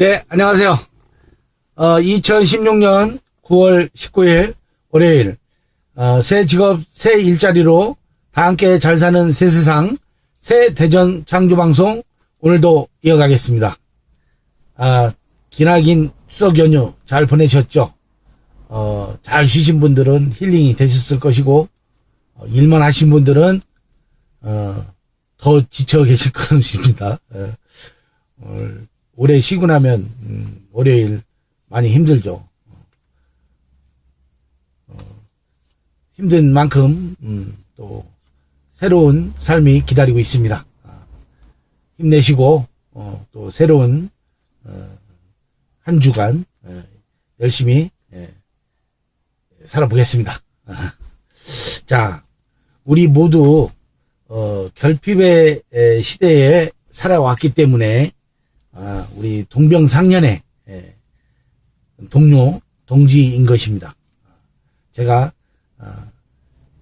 네, 안녕하세요. 어, 2016년 9월 19일 월요일 어, 새 직업 새 일자리로 다 함께 잘 사는 새 세상 새 대전 창조 방송 오늘도 이어가겠습니다. 아, 기나긴 추석 연휴 잘 보내셨죠? 어, 잘 쉬신 분들은 힐링이 되셨을 것이고 어, 일만 하신 분들은 어, 더 지쳐 계실 것입니다. 예. 오늘 오래 쉬고 나면 음, 월요일 많이 힘들죠. 어, 힘든 만큼 음, 또 새로운 삶이 기다리고 있습니다. 아, 힘내시고 어, 또 새로운 어, 한 주간 예, 열심히 예, 살아보겠습니다. 아, 자, 우리 모두 어, 결핍의 에, 시대에 살아왔기 때문에 아, 우리 동병상련의 예, 동료, 동지인 것입니다. 제가 아,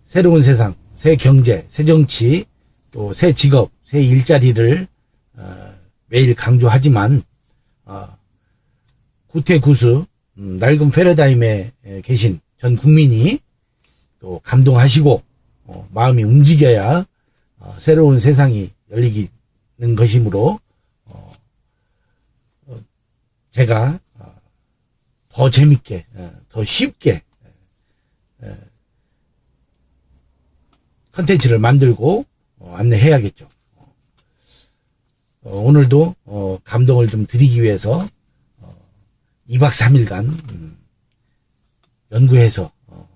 새로운 세상, 새 경제, 새 정치, 또 새 직업, 새 일자리를 어, 매일 강조하지만 어, 구태구수 음, 낡은 패러다임에 에, 계신 전 국민이 또 감동하시고 어, 마음이 움직여야 어, 새로운 세상이 열리는 것이므로 제가 어, 더 재밌게, 어, 더 쉽게 어, 컨텐츠를 만들고 어, 안내해야겠죠. 어, 오늘도 어, 감동을 좀 드리기 위해서 어, 2박 3일간 음, 연구해서 어,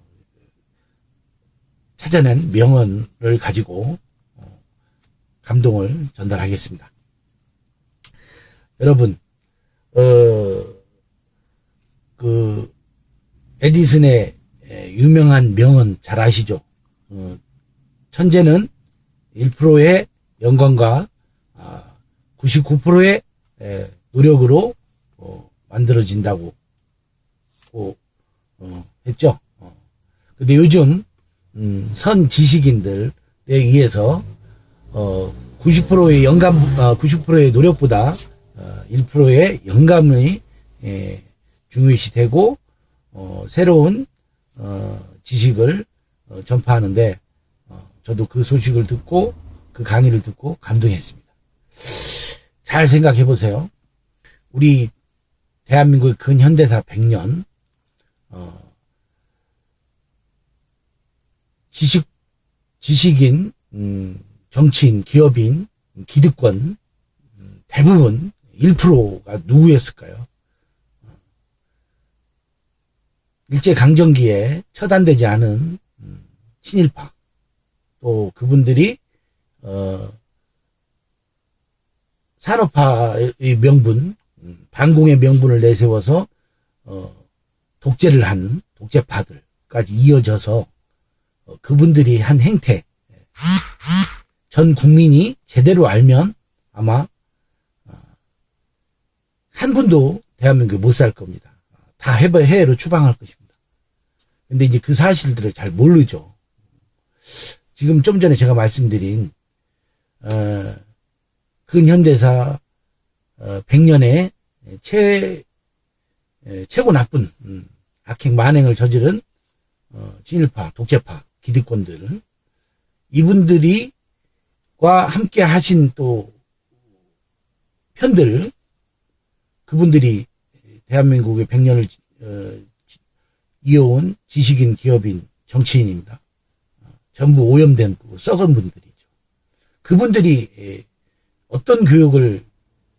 찾아낸 명언을 가지고 어, 감동을 전달하겠습니다. 여러분, 어, 그, 에디슨의 에, 유명한 명언 잘 아시죠? 어, 천재는 1%의 영광과 아, 99%의 에, 노력으로 어, 만들어진다고 어, 어, 했죠. 어. 근데 요즘 음, 선 지식인들에 의해서 어, 90%의 영감, 어, 90%의 노력보다 어, 1%의 영감이 예, 중요시 되고 어, 새로운 어, 지식을 어, 전파하는데 어, 저도 그 소식을 듣고 그 강의를 듣고 감동했습니다. 잘 생각해 보세요. 우리 대한민국의 근현대사 100년 어, 지식 지식인 음, 정치인 기업인 기득권 음, 대부분 1%가 누구였을까요? 일제 강점기에 처단되지 않은 음, 친일파 또 그분들이 어, 산업화의 명분 음, 반공의 명분을 내세워서 어, 독재를 한 독재파들까지 이어져서 어, 그분들이 한 행태 전 국민이 제대로 알면 아마 어, 한 분도 대한민국에 못 살 겁니다. 다 해외, 해외로 추방할 것입니다. 근데 이제 그 사실들을 잘 모르죠. 지금 좀 전에 제가 말씀드린 어, 근현대사 어, 100년의 최 에, 최고 나쁜 음, 악행 만행을 저지른 어, 친일파, 독재파, 기득권들 이분들이 과 함께 하신 또 편들 그분들이 대한민국의 100년을 어, 이어온 지식인, 기업인, 정치인입니다. 어, 전부 오염된, 썩은 분들이죠. 그분들이 에, 어떤 교육을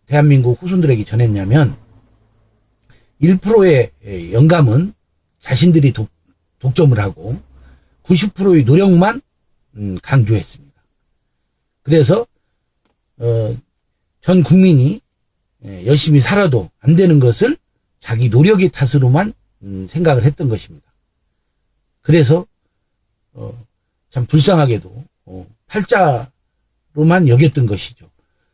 대한민국 후손들에게 전했냐면 1%의 영감은 자신들이 독, 독점을 하고 90%의 노력만 음, 강조했습니다. 그래서 어, 전 국민이 예, 열심히 살아도 안 되는 것을 자기 노력의 탓으로만 음, 생각을 했던 것입니다. 그래서 어, 참 불쌍하게도 어, 팔자로만 여겼던 것이죠.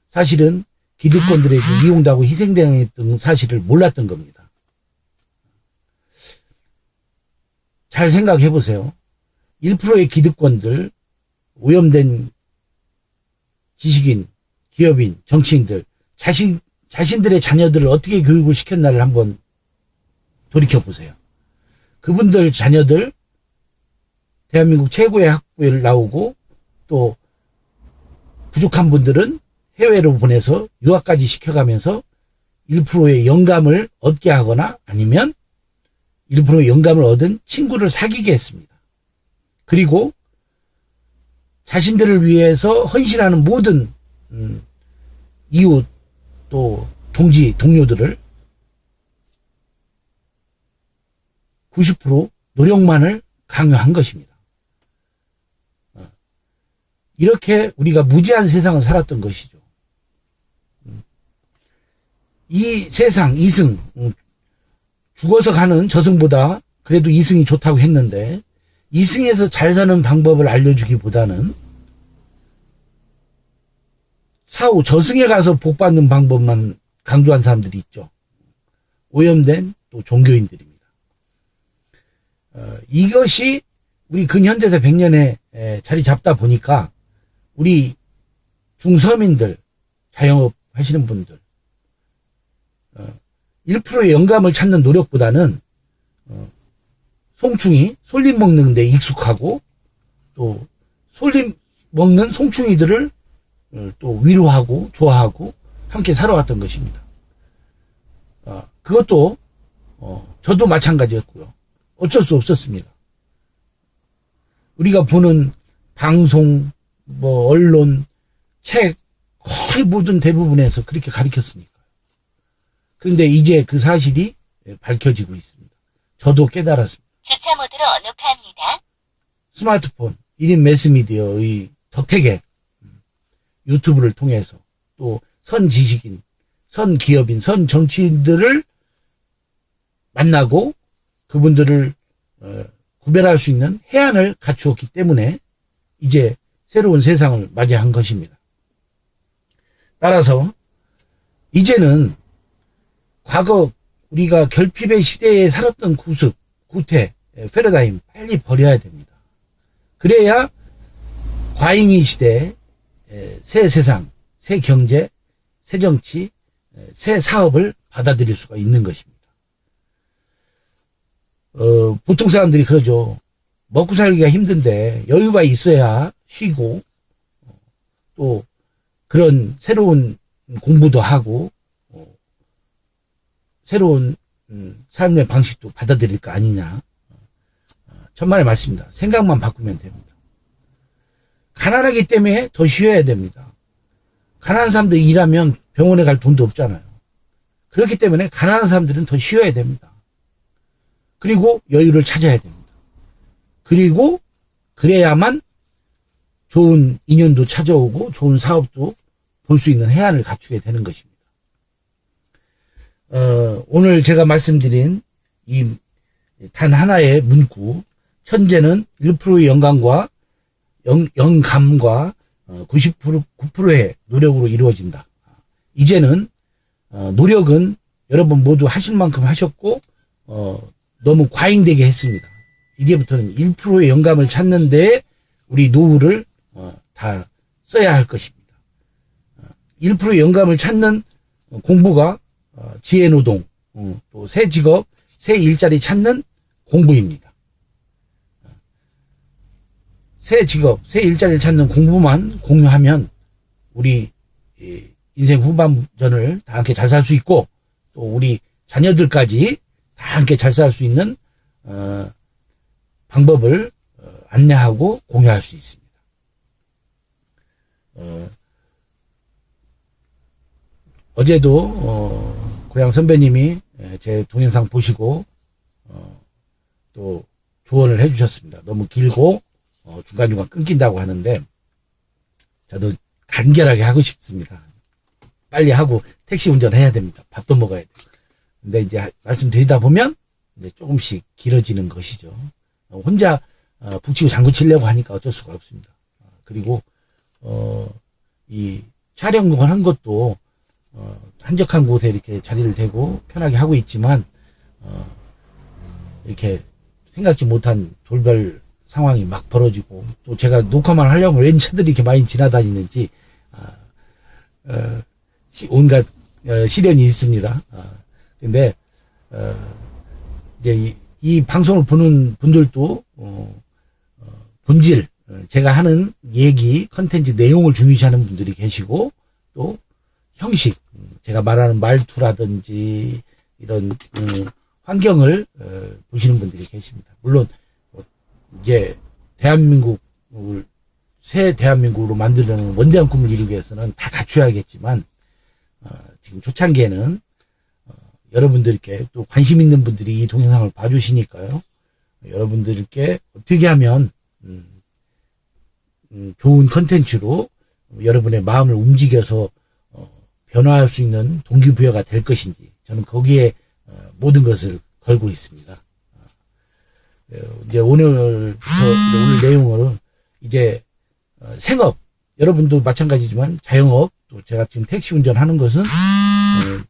사실은 기득권들에게 이용당하고 희생당했던 사실을 몰랐던 겁니다. 잘 생각해 보세요. 1%의 기득권들, 오염된 지식인, 기업인, 정치인들, 자신, 자신들의 자녀들을 어떻게 교육을 시켰나를 한번 돌이켜 보세요. 그분들 자녀들 대한민국 최고의 학부를 나오고 또 부족한 분들은 해외로 보내서 유학까지 시켜가면서 1%의 영감을 얻게 하거나 아니면 1%의 영감을 얻은 친구를 사귀게 했습니다. 그리고 자신들을 위해서 헌신하는 모든 음, 이웃 또 동지 동료들을 90% 노력만을 강요한 것입니다. 어, 이렇게 우리가 무지한 세상을 살았던 것이죠. 음, 이 세상 이승 음, 죽어서 가는 저승보다 그래도 이승이 좋다고 했는데 이승에서 잘 사는 방법을 알려주기보다는 사후 저승에 가서 복 받는 방법만 강조한 사람들이 있죠. 오염된 또 종교인들입니다. 어, 이것이 우리 근현대사 100년에 에, 자리 잡다 보니까 우리 중서민들 자영업 하시는 분들 어, 1%의 영감을 찾는 노력보다는 어, 송충이 솔잎 먹는 데 익숙하고 또 솔잎 먹는 송충이들을 어, 또 위로하고 좋아하고 함께 살아왔던 것입니다. 어, 그것도 어, 저도 마찬가지였고요. 어쩔 수 없었습니다. 우리가 보는 방송, 뭐 언론, 책 거의 모든 대부분에서 그렇게 가르쳤으니까. 그런데 이제 그 사실이 밝혀지고 있습니다. 저도 깨달았습니다. 주차 모드로 녹화합니다. 스마트폰, 1인 매스미디어의 덕택에 음, 유튜브를 통해서 또 선 지식인, 선 기업인, 선 정치인들을 만나고 그분들을 어, 구별할 수 있는 해안을 갖추었기 때문에 이제 새로운 세상을 맞이한 것입니다. 따라서 이제는 과거 우리가 결핍의 시대에 살았던 구습, 구태, 패러다임 빨리 버려야 됩니다. 그래야 과잉이 시대, 새 세상, 새 경제, 새 정치, 새 사업을 받아들일 수가 있는 것입니다. 어, 보통 사람들이 그러죠. 먹고 살기가 힘든데 여유가 있어야 쉬고 어, 또 그런 새로운 공부도 하고 어, 새로운 음, 삶의 방식도 받아들일 거 아니냐. 어, 천만의 말씀입니다. 생각만 바꾸면 됩니다. 가난하기 때문에 더 쉬어야 됩니다. 가난한 사람들 일하면 병원에 갈 돈도 없잖아요. 그렇기 때문에 가난한 사람들은 더 쉬어야 됩니다. 그리고 여유를 찾아야 됩니다. 그리고 그래야만 좋은 인연도 찾아오고 좋은 사업도 볼 수 있는 해안을 갖추게 되는 것입니다. 어, 오늘 제가 말씀드린 이 단 하나의 문구 천재는 1%의 영감과 영, 영감과 90% 9%의 노력으로 이루어진다. 이제는 어, 노력은 여러분 모두 하실 만큼 하셨고 어, 너무 과잉되게 했습니다. 이제부터는 1%의 영감을 찾는데 우리 노후를 어, 다 써야 할 것입니다. 1%의 영감을 찾는 공부가 어, 지혜노동, 어, 또새 직업, 새 일자리 찾는 공부입니다. 새 직업, 새 일자리를 찾는 공부만 공유하면 우리 이 인생 후반전을 다 함께 잘 살 수 있고 또 우리 자녀들까지 다 함께 잘 살 수 있는 어, 방법을 어, 안내하고 공유할 수 있습니다. 어, 어제도 어, 고향 선배님이 예, 제 동영상 보시고 어, 또 조언을 해주셨습니다. 너무 길고 어, 중간중간 끊긴다고 하는데 저도 간결하게 하고 싶습니다. 빨리 하고 택시 운전해야 됩니다. 밥도 먹어야 돼요. 근데 이제 말씀드리다 보면 이제 조금씩 길어지는 것이죠. 어, 혼자 어, 북치고 장구 치려고 하니까 어쩔 수가 없습니다. 어, 그리고 어, 이 촬영을 한 것도 어, 한적한 곳에 이렇게 자리를 대고 편하게 하고 있지만 어, 이렇게 생각지 못한 돌발 상황이 막 벌어지고 또 제가 녹화만 하려면 웬 차들이 이렇게 많이 지나다니는지 아, 어, 시- 온갖 어, 시련이 있습니다. 어, 근데 어, 이제 이, 이 방송을 보는 분들도 어, 어, 본질 어, 제가 하는 얘기 컨텐츠 내용을 중요시하는 분들이 계시고 또 형식 음, 제가 말하는 말투라든지 이런 음, 환경을 어, 보시는 분들이 계십니다. 물론 어, 이제 대한민국을 새 대한민국으로 만들려는 원대한 꿈을 이루기 위해서는 다 갖춰야겠지만 어, 지금 초창기에는 어, 여러분들께 또 관심 있는 분들이 이 동영상을 봐주시니까요. 여러분들께 어떻게 하면 음, 음, 좋은 컨텐츠로 여러분의 마음을 움직여서 어, 변화할 수 있는 동기부여가 될 것인지 저는 거기에 어, 모든 것을 걸고 있습니다. 어, 이제 오늘부터 오늘 내용을 이제 어, 생업. 여러분도 마찬가지지만 자영업 또 제가 지금 택시 운전하는 것은 어,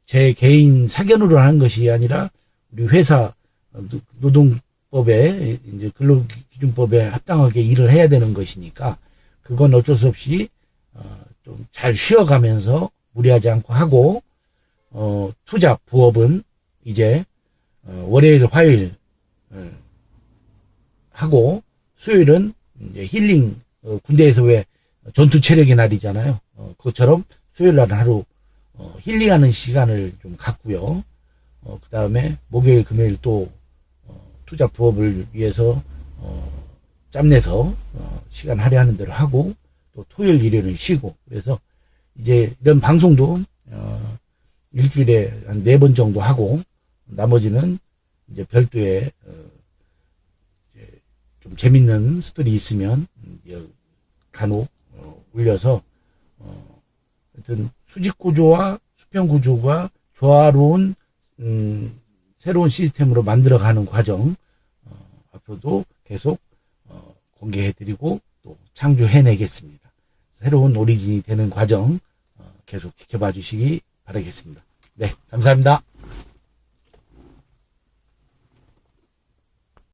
제 개인 사견으로 하는 것이 아니라 우리 회사 어, 노- 노동법에 이제 근로기준법에 합당하게 일을 해야 되는 것이니까 그건 어쩔 수 없이 어, 좀잘 쉬어가면서 무리하지 않고 하고 어, 투자 부업은 이제 어, 월요일 화요일 어, 하고 수요일은 힐링 어, 군대에서 왜 전투 체력의 날이잖아요. 어, 그것처럼 수요일 날은 하루 어, 힐링하는 시간을 좀 갖고요. 어, 그 다음에 목요일 금요일 또 어, 투자 부업을 위해서 어, 짬내서 어, 시간 할애하는 대로 하고 또 토요일 일요일은 쉬고 그래서 이제 이런 방송도 어, 일주일에 한 네 번 정도 하고 나머지는 이제 별도의 어, 좀 재밌는 스토리 있으면 음, 여- 간혹 어, 올려서 어, 하여튼 수직 구조와 수평 구조가 조화로운 음, 새로운 시스템으로 만들어가는 과정 어, 앞으로도 계속 어, 공개해드리고 또 창조해내겠습니다. 새로운 오리진이 되는 과정 어, 계속 지켜봐 주시기 바라겠습니다. 네, 감사합니다.